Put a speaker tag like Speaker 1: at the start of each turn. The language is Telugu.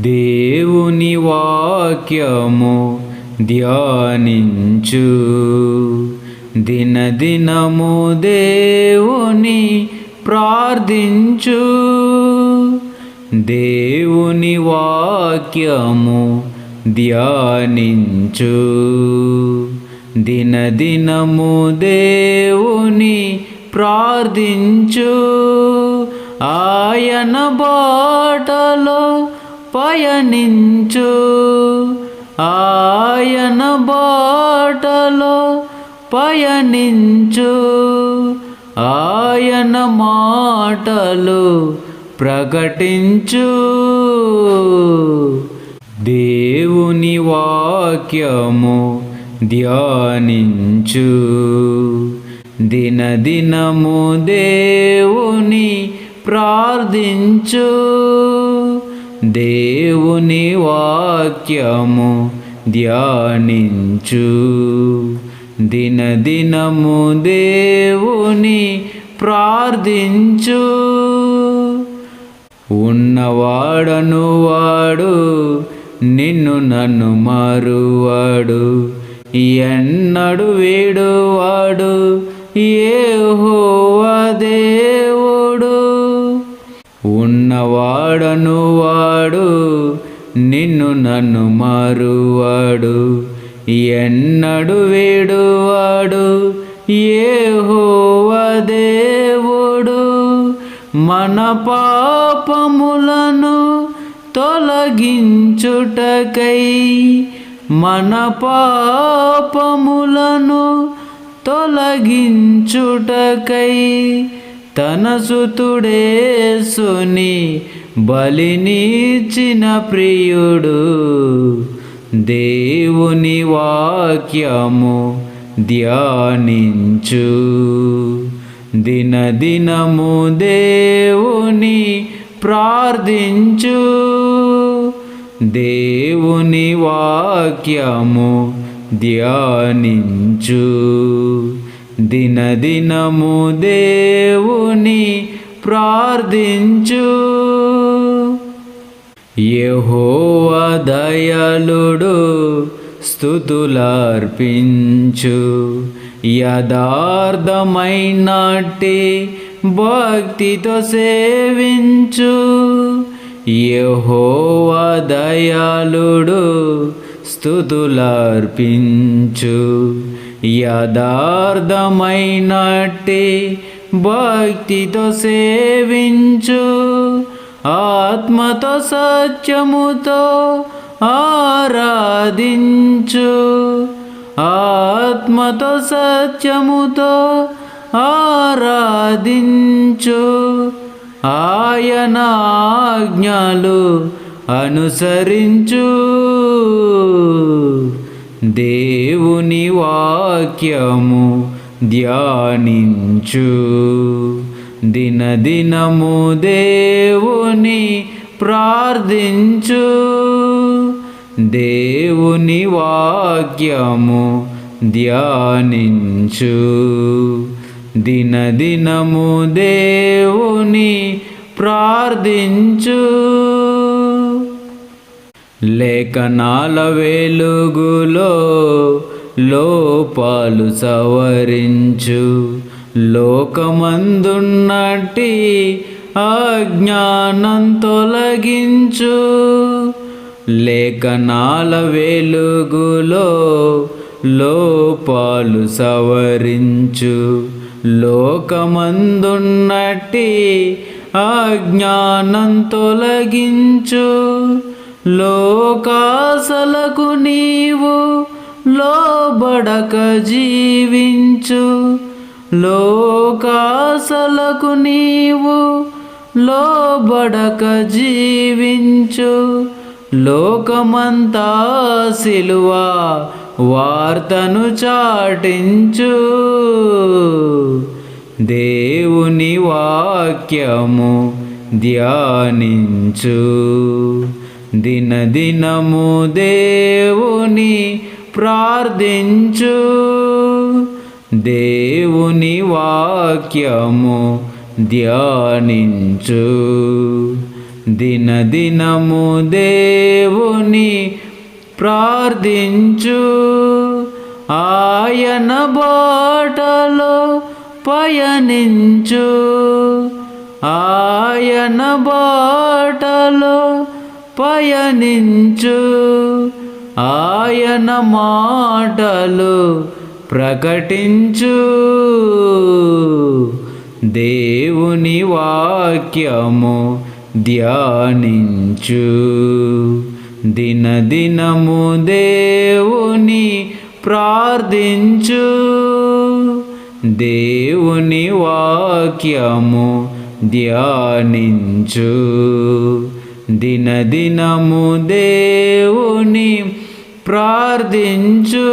Speaker 1: దేవుని వాక్యము ధ్యానించు. దినదినము దేవుని ప్రార్థించు. దేవుని వాక్యము ధ్యానించు. దినదినము దేవుని ప్రార్థించు. ఆయన బాటలో పయనించు. ఆయన బాటలో పయనించు. ఆయన మాటలు ప్రకటించు. దేవుని వాక్యము ధ్యానించు. దినదినము దేవుని ప్రార్థించు. దేవుని వాక్యము ధ్యానించు. దినదినము దేవుని ప్రార్థించు. ఉన్నవాడను వాడు నిన్ను నన్ను మారువాడు. ఎన్నడు వీడువాడు ఏహోవా దేవుడు. ఉన్నవాడను వాడు నిన్ను నన్ను మారువాడు. ఎన్నడు వేడువాడు ఏ దేవుడు. మన పాపములను తొలగించుటకై మన పాపములను తొలగించుటకై తన సుతుడేసుని బలినిచ్చిన ప్రియుడు. దేవుని వాక్యము ధ్యానించు. దినదినము దేవుని ప్రార్థించు. దేవుని వాక్యము ధ్యానించు. దినదినము దేవుని ప్రార్థించు. యెహోవా దయాళుడు స్థుతులార్పించు. యథార్థమైనట్టి భక్తితో సేవించు. యెహోవా దయాలుడు స్థుతులార్పించు. యథార్థమైనట్టి భక్తితో సేవించు. ఆత్మతో సత్యముతో ఆరాధించు. ఆత్మతో సత్యముతో ఆరాధించు. ఆయన ఆజ్ఞలు అనుసరించు. దేవుని వాక్యము ధ్యానించు. దినదినము దేవుని ప్రార్థించు. దేవుని వాక్యము ధ్యానించు. దినదినము దేవుని ప్రార్థించు. లేఖనాల వెలుగులో లోపాలు సవరించు. లోకమందున్నటి అజ్ఞానం తొలగించు. లేఖనాల వెలుగులో లోపాలు సవరించు. లోకమందున్నటి అజ్ఞానం తొలగించు. లోకాసలకు నీవు లోబడక జీవించు. లోకాసలకు నీవు లోబడక జీవించు. లోకమంతా సిలువ వార్తను చాటించు. దేవుని వాక్యము ధ్యానించు. దినదినము దేవుని ప్రార్థించు. దేవుని వాక్యము ధ్యానించు. దినదినము దేవుని ప్రార్థించు. ఆయన బాటలో పయనించు. ఆయన బాటలో పయనించు. ఆయన మాటలు ప్రకటించు. దేవుని వాక్యము ధ్యానించు. దినదినము దేవుని ప్రార్థించు. దేవుని వాక్యము ధ్యానించు. దినదినము దేవుని ప్రార్థించు.